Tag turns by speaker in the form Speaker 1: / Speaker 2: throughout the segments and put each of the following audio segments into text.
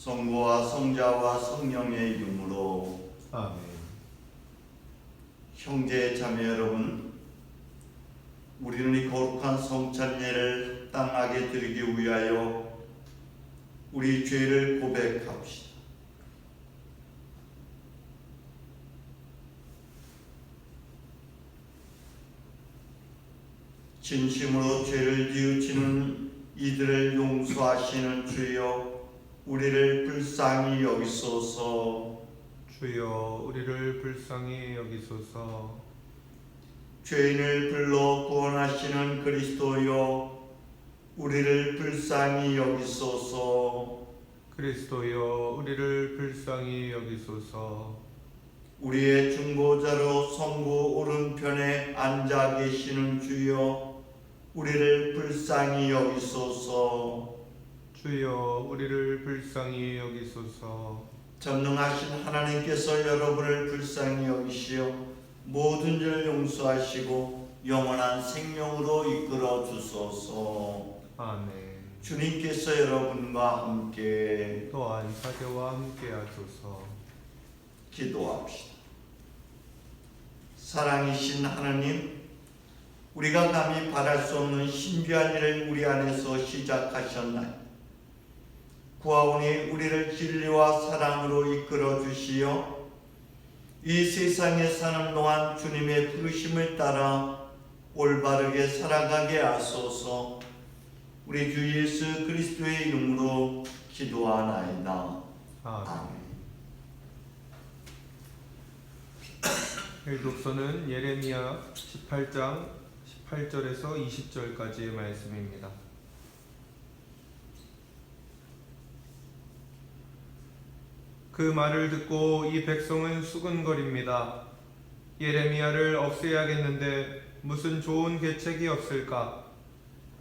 Speaker 1: 성부와 성자와 성령의 이름으로
Speaker 2: 아멘.
Speaker 1: 형제 자매 여러분, 우리는 이 거룩한 성찬례를 땅하게 드리기 위하여 우리 죄를 고백합시다. 진심으로 죄를 뉘우치는 이들을 용서하시는 주여, 우리를 불쌍히 여기소서.
Speaker 2: 주여 우리를 불쌍히 여기소서.
Speaker 1: 죄인을 불러 구원하시는 그리스도여 우리를 불쌍히 여기소서
Speaker 2: 그리스도여 우리를 불쌍히 여기소서.
Speaker 1: 우리의 중보자로 성부 오른편에 앉아 계시는 주여 우리를 불쌍히 여기소서
Speaker 2: 주여 우리를 불쌍히 여기소서.
Speaker 1: 전능하신 하나님께서 여러분을 불쌍히 여기시어 모든 죄를 용서하시고 영원한 생명으로 이끌어 주소서
Speaker 2: 아멘.
Speaker 1: 주님께서 여러분과 함께
Speaker 2: 또한 사제와 함께 하소서.
Speaker 1: 기도합시다. 사랑이신 하나님, 우리가 감히 바랄 수 없는 신비한 일을 우리 안에서 시작하셨나요? 구하오니 우리를 진리와 사랑으로 이끌어 주시어 이 세상에 사는 동안 주님의 부르심을 따라 올바르게 살아가게 하소서. 우리 주 예수 그리스도의 이름으로 기도하나이다.
Speaker 2: 아멘.
Speaker 1: 아멘.
Speaker 2: 일독서는 예레미야 18장 18절에서 20절까지의 말씀입니다. 그 말을 듣고 이 백성은 수근거립니다. 예레미야를 없애야겠는데 무슨 좋은 계책이 없을까?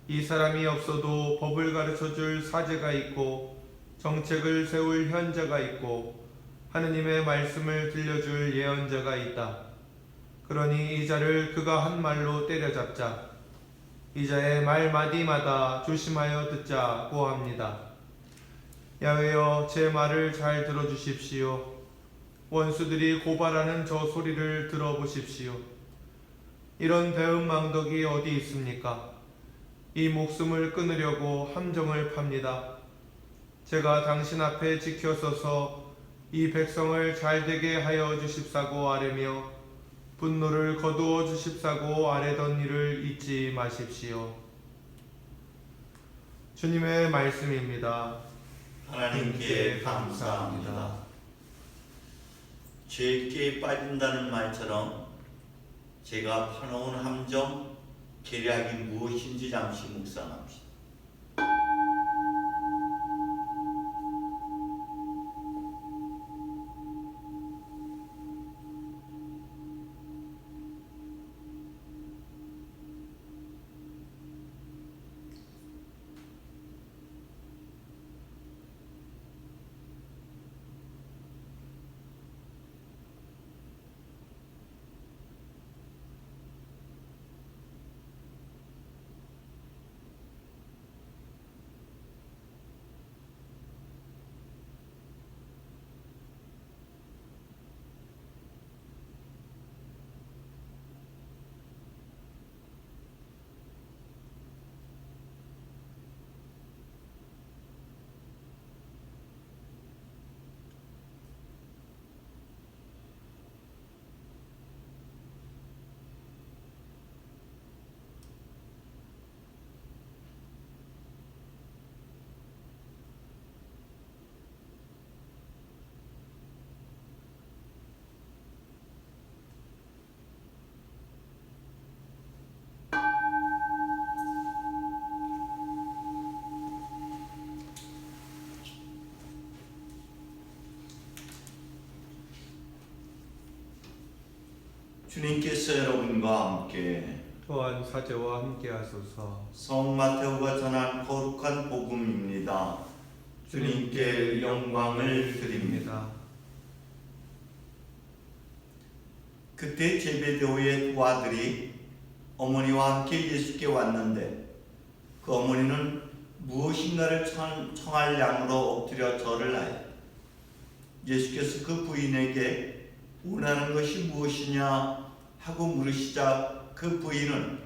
Speaker 2: 이 사람이 없어도 법을 가르쳐 줄 사제가 있고 정책을 세울 현자가 있고 하느님의 말씀을 들려줄 예언자가 있다. 그러니 이 자를 그가 한 말로 때려잡자. 이 자의 말 마디마다 조심하여 듣자고 합니다. 야외여 제 말을 잘 들어주십시오. 원수들이 고발하는 저 소리를 들어보십시오. 이런 배은 망덕이 어디 있습니까? 이 목숨을 끊으려고 함정을 팝니다. 제가 당신 앞에 지켜서서 이 백성을 잘되게 하여 주십사고 아뢰며 분노를 거두어 주십사고 아뢰던 일을 잊지 마십시오. 주님의 말씀입니다.
Speaker 1: 하나님께 감사합니다. 죄에 빠진다는 말처럼 제가 파놓은 함정, 계략이 무엇인지 잠시 묵상합시다. 주님께서 여러분과 함께
Speaker 2: 또한 사제와 함께 하소서.
Speaker 1: 성 마테오가 전한 거룩한 복음입니다. 주님께 영광을 드립니다. 그때 제베데오의 두 아들이 어머니와 함께 예수께 왔는데 그 어머니는 무엇인가를 청- 청할 양으로 엎드려 절을 하여 예수께서 그 부인에게 원하는 것이 무엇이냐 하고 물으시자 그 부인은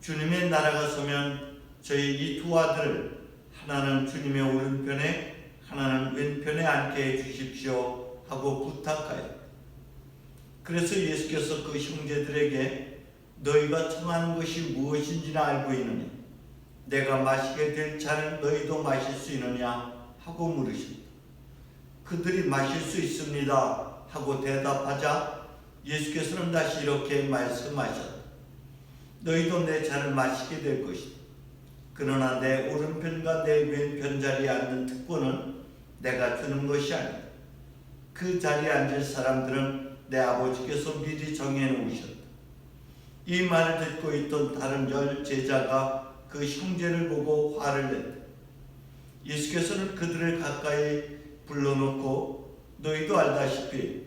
Speaker 1: 주님의 나라가 서면 저희 이 두 아들을 하나는 주님의 오른편에 하나는 왼편에 앉게 해 주십시오 하고 부탁하여 그래서 예수께서 그 형제들에게 너희가 청하는 것이 무엇인지나 알고 있느냐 내가 마시게 될 차를 너희도 마실 수 있느냐 하고 물으십니다. 그들이 마실 수 있습니다 하고 대답하자 예수께서는 다시 이렇게 말씀하셨다. 너희도 내 차를 마시게 될 것이다. 그러나 내 오른편과 내 왼편 자리에 앉는 특권은 내가 주는 것이 아니다. 그 자리에 앉을 사람들은 내 아버지께서 미리 정해 놓으셨다. 이 말을 듣고 있던 다른 열 제자가 그 형제를 보고 화를 냈다. 예수께서는 그들을 가까이 불러놓고 너희도 알다시피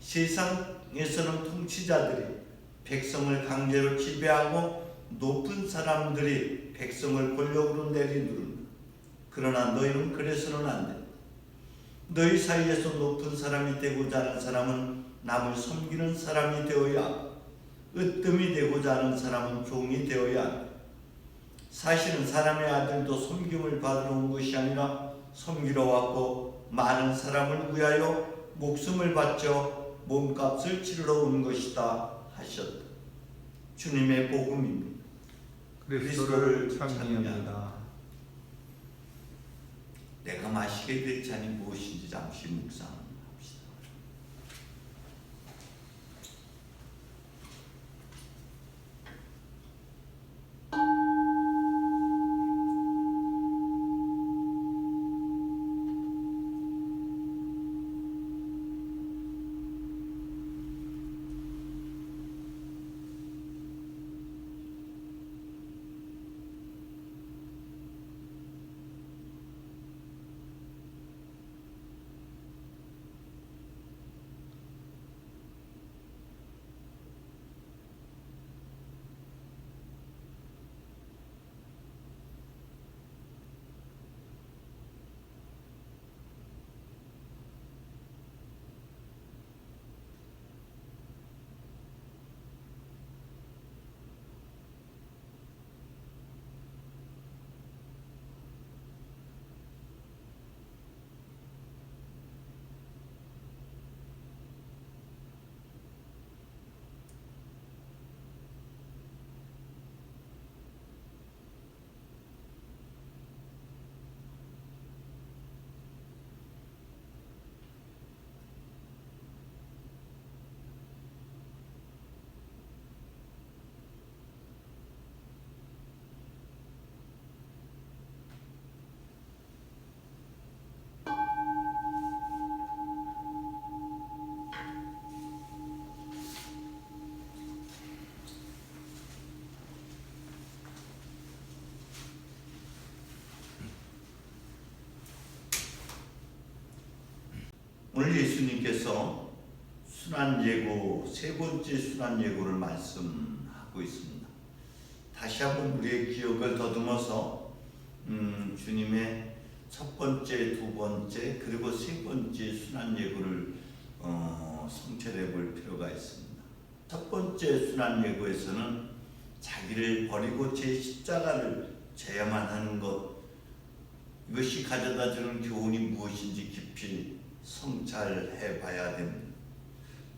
Speaker 1: 세상에서는 통치자들이 백성을 강제로 지배하고 높은 사람들이 백성을 권력으로 내리누른다. 그러나 너희는 그래서는 안 돼. 너희 사이에서 높은 사람이 되고자 하는 사람은 남을 섬기는 사람이 되어야 으뜸이 되고자 하는 사람은 종이 되어야 한다. 사실은 사람의 아들도 섬김을 받으러 온 것이 아니라 섬기러 왔고 많은 사람을 위하여 목숨을 바쳐 몸값을 치르러 온 것이다 하셨다. 주님의 복음입니다.
Speaker 2: 그리스도를 찬미합니다.
Speaker 1: 내가 마시게 될 잔이 무엇인지 잠시 묵상 오늘 예수님께서 순환 예고 세 번째 순환 예고를 말씀하고 있습니다. 다시 한번 우리의 기억을 더듬어서 음, 주님의 첫 번째, 두 번째 그리고 세 번째 순환 예고를 어, 성찰해 볼 필요가 있습니다. 첫 번째 순환 예고에서는 자기를 버리고 제 십자가를 져야만 하는 것 이것이 가져다 주는 교훈이 무엇인지 깊이 성찰해 봐야 됩니다.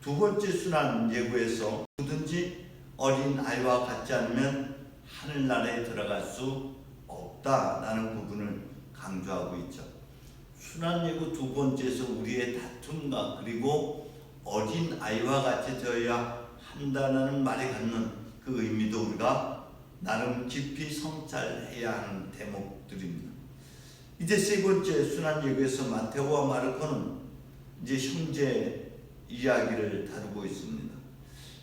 Speaker 1: 두 번째 순환 예고에서 누구든지 어린 아이와 같지 않으면 하늘나라에 들어갈 수 없다라는 부분을 강조하고 있죠. 순환 예고 두 번째에서 우리의 다툼과 그리고 어린 아이와 같이 되어야 한다는 말이 갖는 그 의미도 우리가 나름 깊이 성찰해야 하는 대목들입니다. 이제 세 번째 순환 예고에서 마테오와 마르코는 이제 형제 이야기를 다루고 있습니다.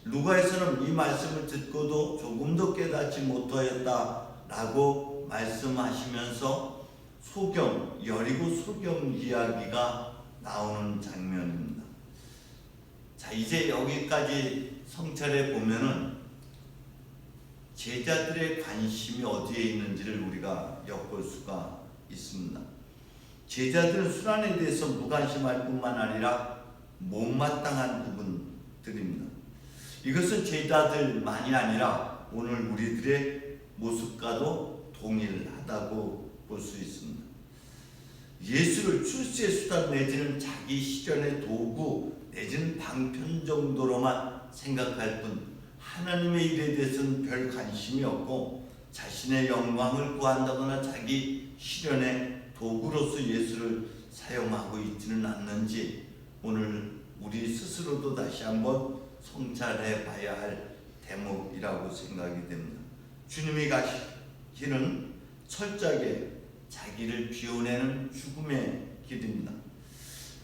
Speaker 1: 루가에서는 이 말씀을 듣고도 조금도 깨닫지 못하였다라고 말씀하시면서 소경 여리고 소경 이야기가 나오는 장면입니다. 자 이제 여기까지 성찰해 보면은 제자들의 관심이 어디에 있는지를 우리가 엿볼 수가 있습니다. 제자들은 순환에 대해서 무관심할 뿐만 아니라 못마땅한 부분들입니다. 이것은 제자들만이 아니라 오늘 우리들의 모습과도 동일하다고 볼 수 있습니다. 예수를 출세의 수단 내지는 자기 실현의 도구 내지는 방편 정도로만 생각할 뿐 하나님의 일에 대해서는 별 관심이 없고 자신의 영광을 구한다거나 자기 실현의 도구로서 예수를 사용하고 있지는 않는지 오늘 우리 스스로도 다시 한번 성찰해 봐야 할 대목이라고 생각이 됩니다. 주님이 가시는 철저하게 자기를 비워내는 죽음의 길입니다.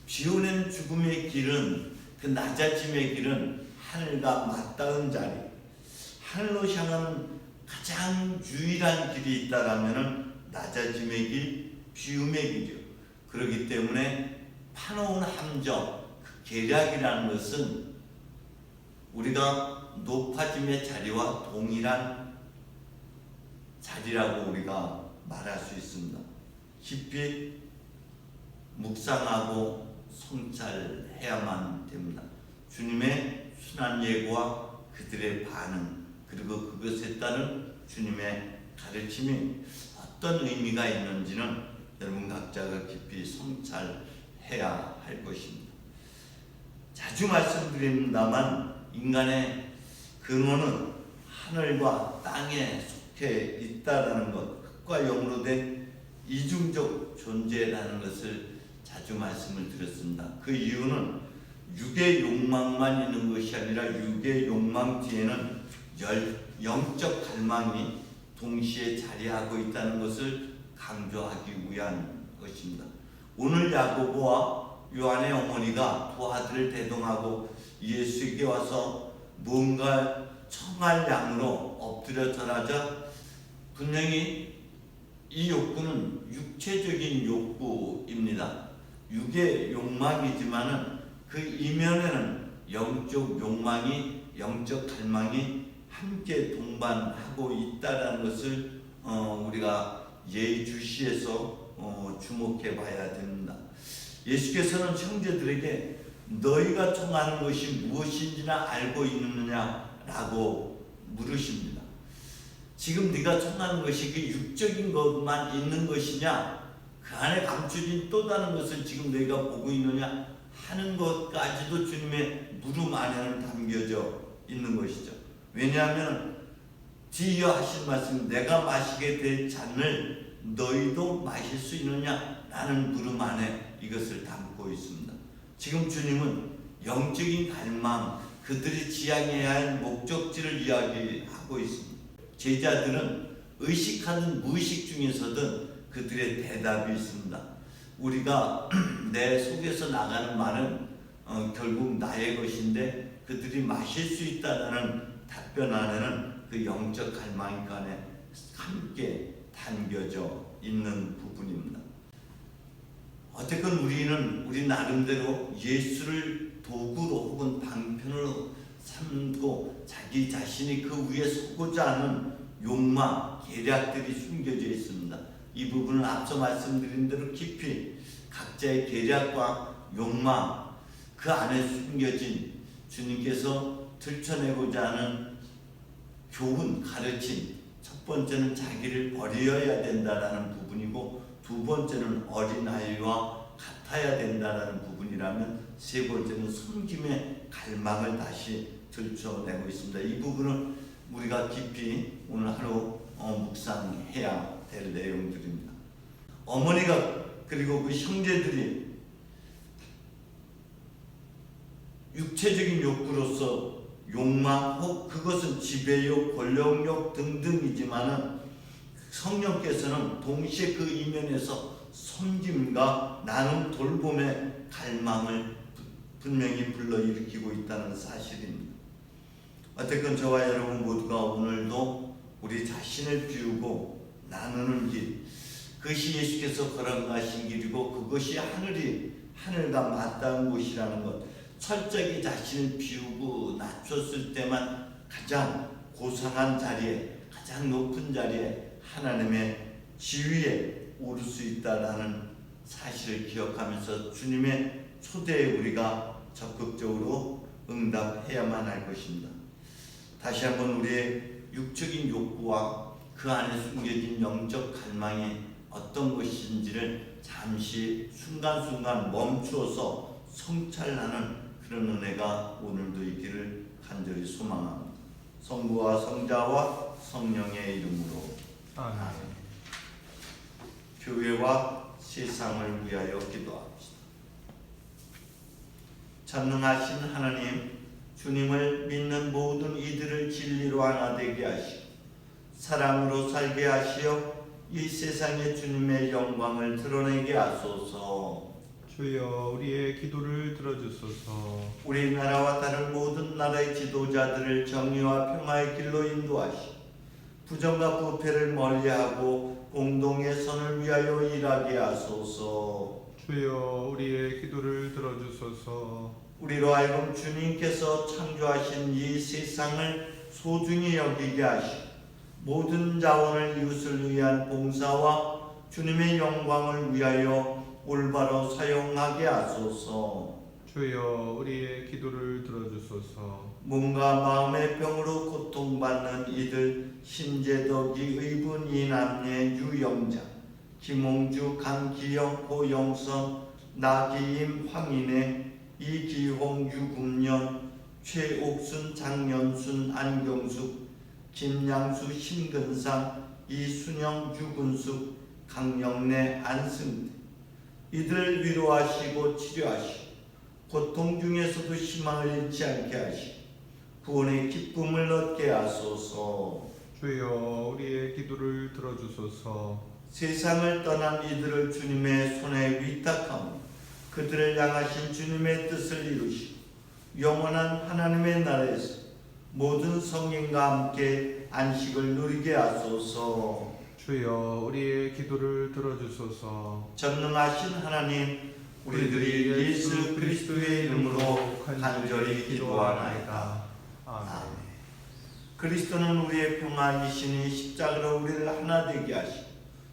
Speaker 1: 비워낸 죽음의 길은 그 낮아짐의 길은 하늘과 맞닿은 자리, 하늘로 향하는 가장 유일한 길이 있다라면은 낮아짐의 길, 비움의 길이요. 그렇기 때문에 파놓은 함정, 그 계략이라는 것은 우리가 높아짐의 자리와 동일한 자리라고 우리가 말할 수 있습니다. 깊이 묵상하고 성찰해야만 됩니다. 주님의 순한 예고와 그들의 반응 그리고 그것에 따른 주님의 가르침이 어떤 의미가 있는지는 여러분 각자가 깊이 성찰해야 할 것입니다. 자주 말씀드립니다만 인간의 근원은 하늘과 땅에 속해 있다라는 것, 흙과 영으로 된 이중적 존재라는 것을 자주 말씀을 드렸습니다. 그 이유는 육의 욕망만 있는 것이 아니라 육의 욕망 뒤에는 열, 영적 갈망이 동시에 자리하고 있다는 것을 강조하기 위한 것입니다. 오늘 야고보와 요한의 어머니가 두 아들을 대동하고 예수에게 와서 무언가 청할 양으로 엎드려 절하자 분명히 이 욕구는 육체적인 욕구입니다. 육의 욕망이지만은 그 이면에는 영적 욕망이 영적 갈망이 함께 동반하고 있다라는 것을 어, 우리가 예주시에서 어, 주목해 봐야 됩니다. 예수께서는 형제들에게 너희가 청하는 것이 무엇인지나 알고 있느냐라고 물으십니다. 지금 네가 청하는 것이 그 육적인 것만 있는 것이냐? 그 안에 감춰진 또 다른 것을 지금 너희가 보고 있느냐 하는 것까지도 주님의 물음 안에는 담겨져 있는 것이죠. 왜냐하면 뒤이어 하신 말씀 내가 마시게 될 잔을 너희도 마실 수 있느냐 라는 물음 안에 이것을 담고 있습니다. 지금 주님은 영적인 갈망 그들이 지향해야 할 목적지를 이야기하고 있습니다. 제자들은 의식하는 무의식 중에서든 그들의 대답이 있습니다. 우리가 내 속에서 나가는 말은 어, 결국 나의 것인데 그들이 마실 수 있다라는 답변 안에는 그 영적 갈망이 간에 함께 담겨져 있는 부분입니다. 어쨌건 우리는 우리 나름대로 예수를 도구로 혹은 방편으로 삼고 자기 자신이 그 위에 서고자 하는 욕망, 계략들이 숨겨져 있습니다. 이 부분은 앞서 말씀드린 대로 깊이 각자의 계략과 욕망 그 안에 숨겨진 주님께서 들춰내고자 하는 교훈, 가르침 첫 번째는 자기를 버려야 된다라는 부분이고 두 번째는 어린아이와 같아야 된다라는 부분이라면 세 번째는 섬김의 갈망을 다시 들춰내고 있습니다. 이 부분을 우리가 깊이 오늘 하루 어, 묵상해야 될 내용들입니다. 어머니가 그리고 그 형제들이 육체적인 욕구로서 욕망 혹 그것은 지배욕, 권력욕 등등이지만은 성령께서는 동시에 그 이면에서 섬김과 나눔 돌봄의 갈망을 분명히 불러일으키고 있다는 사실입니다. 어쨌건 저와 여러분 모두가 오늘도 우리 자신을 비우고 나누는 길, 그것이 예수께서 걸어가신 길이고 그것이 하늘이 하늘과 맞닿은 곳이라는 것. 철저히 자신을 비우고 낮췄을 때만 가장 고상한 자리에 가장 높은 자리에 하나님의 지위에 오를 수 있다라는 사실을 기억하면서 주님의 초대에 우리가 적극적으로 응답해야만 할 것입니다. 다시 한번 우리의 육적인 욕구와 그 안에 숨겨진 영적 갈망이 어떤 것인지를 잠시 순간순간 멈추어서 성찰하는 그런 은혜가 오늘도 있기를 간절히 소망합니다. 성부와 성자와 성령의 이름으로
Speaker 2: 아멘.
Speaker 1: 교회와 세상을 위하여 기도합시다. 전능하신 하나님, 주님을 믿는 모든 이들을 진리로 하나 되게 하시고 사랑으로 살게 하시어 이 세상에 주님의 영광을 드러내게 하소서.
Speaker 2: 주여 우리의 기도를 들어주소서.
Speaker 1: 우리나라와 다른 모든 나라의 지도자들을 정의와 평화의 길로 인도하시 부정과 부패를 멀리하고 공동의 선을 위하여 일하게 하소서.
Speaker 2: 주여 우리의 기도를 들어주소서.
Speaker 1: 우리로 하여금 주님께서 창조하신 이 세상을 소중히 여기게 하시고 모든 자원을 이웃을 위한 봉사와 주님의 영광을 위하여 올바로 사용하게 하소서.
Speaker 2: 주여 우리의 기도를 들어주소서.
Speaker 1: 몸과 마음의 병으로 고통받는 이들 신재덕이 의분 이남예 유영자 김홍주 강기영 고영선 나기임 황인혜 이기홍 유금년 최옥순 장연순 안경숙 김양수 신근상 이순영 유근숙 강영래 안승대 이들을 위로하시고 치료하시고 고통 중에서도 희망을 잃지 않게 하시고 구원의 기쁨을 얻게 하소서.
Speaker 2: 주여 우리의 기도를 들어주소서.
Speaker 1: 세상을 떠난 이들을 주님의 손에 위탁하며 그들을 향하신 주님의 뜻을 이루시고 영원한 하나님의 나라에서 모든 성인과 함께 안식을 누리게 하소서.
Speaker 2: 주여 우리의 기도를 들어주소서.
Speaker 1: 전능하신 하나님, 우리들이 예수 그리스도의 이름으로 간절히 기도하나이다.
Speaker 2: 아멘.
Speaker 1: 그리스도는 우리의 평화이시니 십자가로 우리를 하나 되게 하시고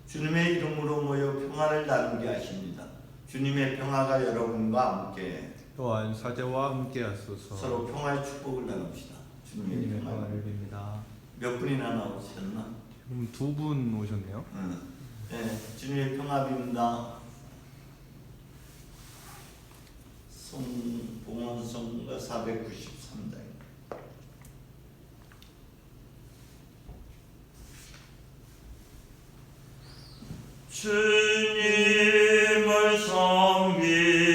Speaker 1: 주님의 이름으로 모여 평화를 나누게 하십니다. 주님의 평화가 여러분과 함께
Speaker 2: 또한 사제와 함께 하소서.
Speaker 1: 서로 평화의 축복을 나눕시다. 주님의
Speaker 2: 주님의
Speaker 1: 평화.
Speaker 2: 평화를 빕니다.
Speaker 1: 몇 분이나 나오셨나?
Speaker 2: 두 분 오셨네요.
Speaker 1: 응. 네, 주님의 평화입니다. 송봉원성가 493장. 주님을 섬기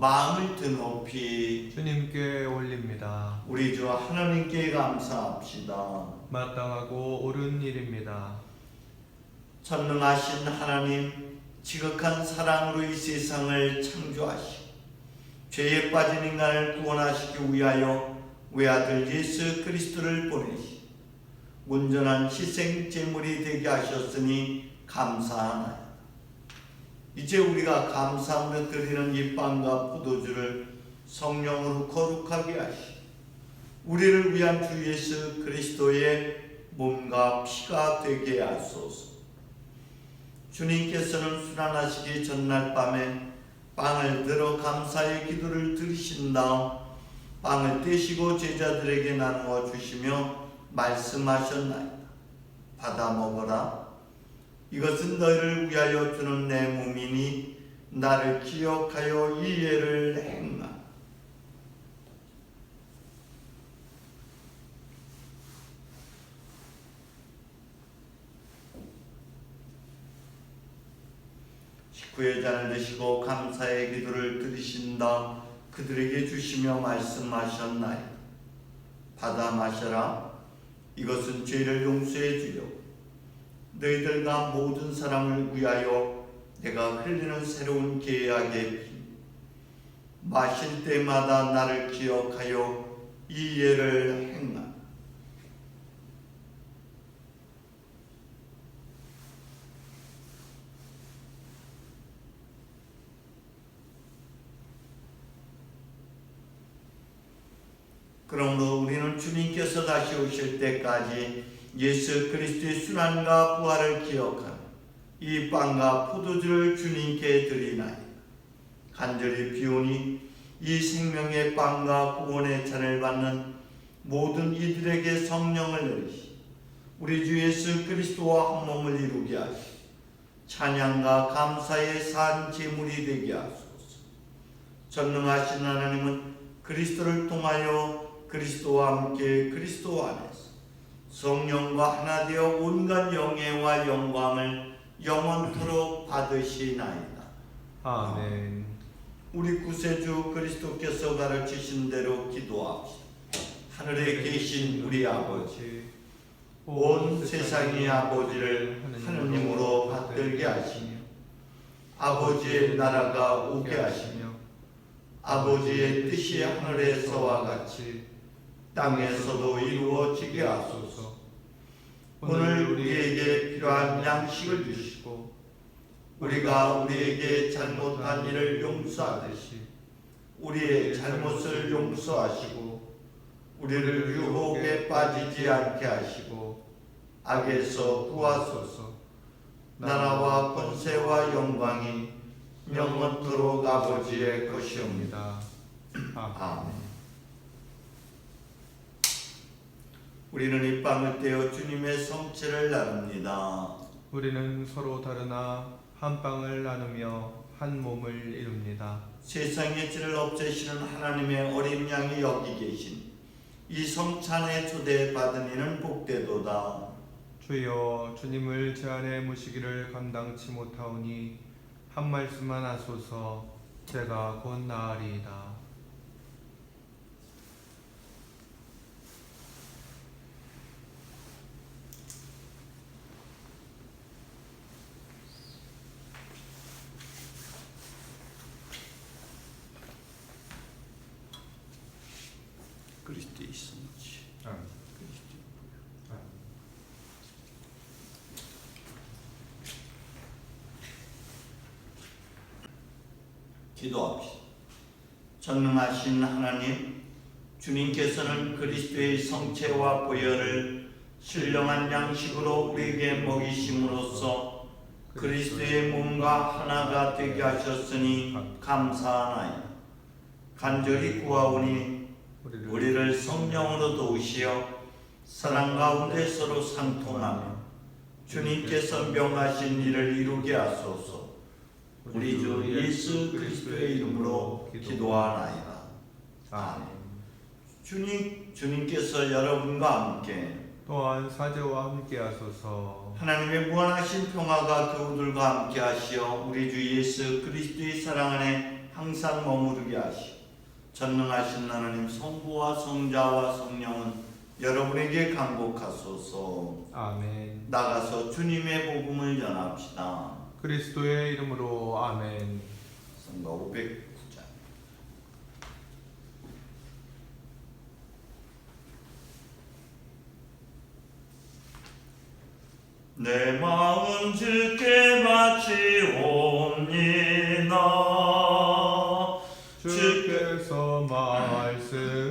Speaker 1: 마음을 드높이
Speaker 2: 주님께 올립니다.
Speaker 1: 우리 주 하나님께 감사합시다.
Speaker 2: 마땅하고 옳은 일입니다.
Speaker 1: 전능하신 하나님, 지극한 사랑으로 이 세상을 창조하시고 죄에 빠진 인간을 구원하시기 위하여 외아들 예수 그리스도를 보내시 온전한 희생 제물이 되게 하셨으니 감사하나이다. 이제 우리가 감사하며 드리는 이 빵과 포도주를 성령으로 거룩하게 하시 우리를 위한 주 예수 그리스도의 몸과 피가 되게 하소서. 주님께서는 순환하시기 전날 밤에 빵을 들어 감사의 기도를 들으신 다음 빵을 떼시고 제자들에게 나누어 주시며 말씀하셨나이다. 받아 먹어라. 이것은 너희를 위하여 주는 내 몸이니 나를 기억하여 이 예를 행하라. 식구의 잔을 드시고 감사의 기도를 들으신다. 그들에게 주시며 말씀하셨나이 받아 마셔라. 이것은 죄를 용서해 주려 너희들과 모든 사람을 위하여 내가 흘리는 새로운 계약의 피 마실 때마다 나를 기억하여 이 예를 행하라 그러므로 우리는 주님께서 다시 오실 때까지 예수 그리스도의 순환과 부활을 기억하며 이 빵과 포도주를 주님께 드리나이다. 간절히 비오니 이 생명의 빵과 구원의 잔을 받는 모든 이들에게 성령을 내리시 우리 주 예수 그리스도와 한 몸을 이루게 하시 찬양과 감사의 산 제물이 되게 하소서. 전능하신 하나님은 그리스도를 통하여 그리스도와 함께 그리스도 안에서 성령과 하나 되어 온갖 영예와 영광을 영원토록 받으시나이다.
Speaker 2: 아멘.
Speaker 1: 우리 구세주 그리스도께서 가르치신 대로 기도합시다. 하늘에 계신 우리 아버지, 온 세상의 아버지를 하느님으로 받들게 하시며 아버지의 나라가 오게 하시며 아버지의 뜻이 하늘에서와 같이 땅에서도 이루어지게 하소서. 오늘 우리에게 필요한 양식을 주시고 우리가 우리에게 잘못한 일을 용서하듯이 우리의 잘못을 용서하시고 우리를 유혹에 빠지지 않게 하시고 악에서 구하소서. 나라와 권세와 영광이 영원토록 아버지의 것이옵니다.
Speaker 2: 아멘.
Speaker 1: 아멘. 우리는 이 빵을 떼어 주님의 성체를 나눕니다.
Speaker 2: 우리는 서로 다르나 한 빵을 나누며 한 몸을 이룹니다.
Speaker 1: 세상의 죄를 없애시는 하나님의 어린 양이 여기 계신 이 성찬의 초대 받은 이는 복되도다.
Speaker 2: 주여 주님을 제 안에 모시기를 감당치 못하오니 한 말씀만 하소서 제가 곧 나으리이다.
Speaker 1: 그리스도의 성체.
Speaker 2: 아멘.
Speaker 1: 그리스도의 기도합시다. 전능하신 하나님, 주님께서는 그리스도의 성체와 보혈을 신령한 양식으로 우리에게 먹이심으로써 그리스도의 몸과 하나가 되게 하셨으니 감사하나이다. 간절히 구하오니 우리를 성령으로 도우시어 사랑 가운데 서로 상통하며 주님께서 명하신 일을 이루게 하소서. 우리 주 예수 그리스도의 이름으로 기도하나이다.
Speaker 2: 아멘.
Speaker 1: 주님 주님께서 여러분과 함께
Speaker 2: 또한 사제와 함께 하소서
Speaker 1: 하나님의 무한하신 평화가 그우들과 함께 하시어 우리 주 예수 그리스도의 사랑 안에 항상 머무르게 하시오. 전능하신 하나님 성부와 성자와 성령은 여러분에게 강복하소서.
Speaker 2: 아멘
Speaker 1: 나가서 주님의 복음을 전합시다.
Speaker 2: 그리스도의 이름으로 아멘
Speaker 1: 성가 509장. 내 마음 주께 바치옵니다.
Speaker 2: 주께서 말씀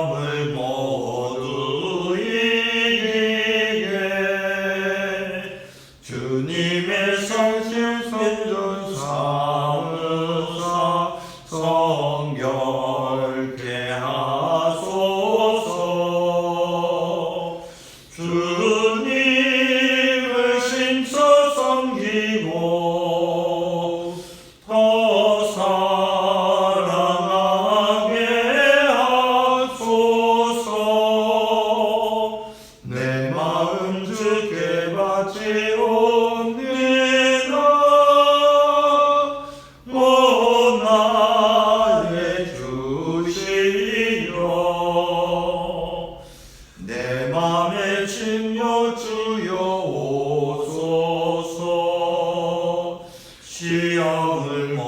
Speaker 1: 시험 şiyanım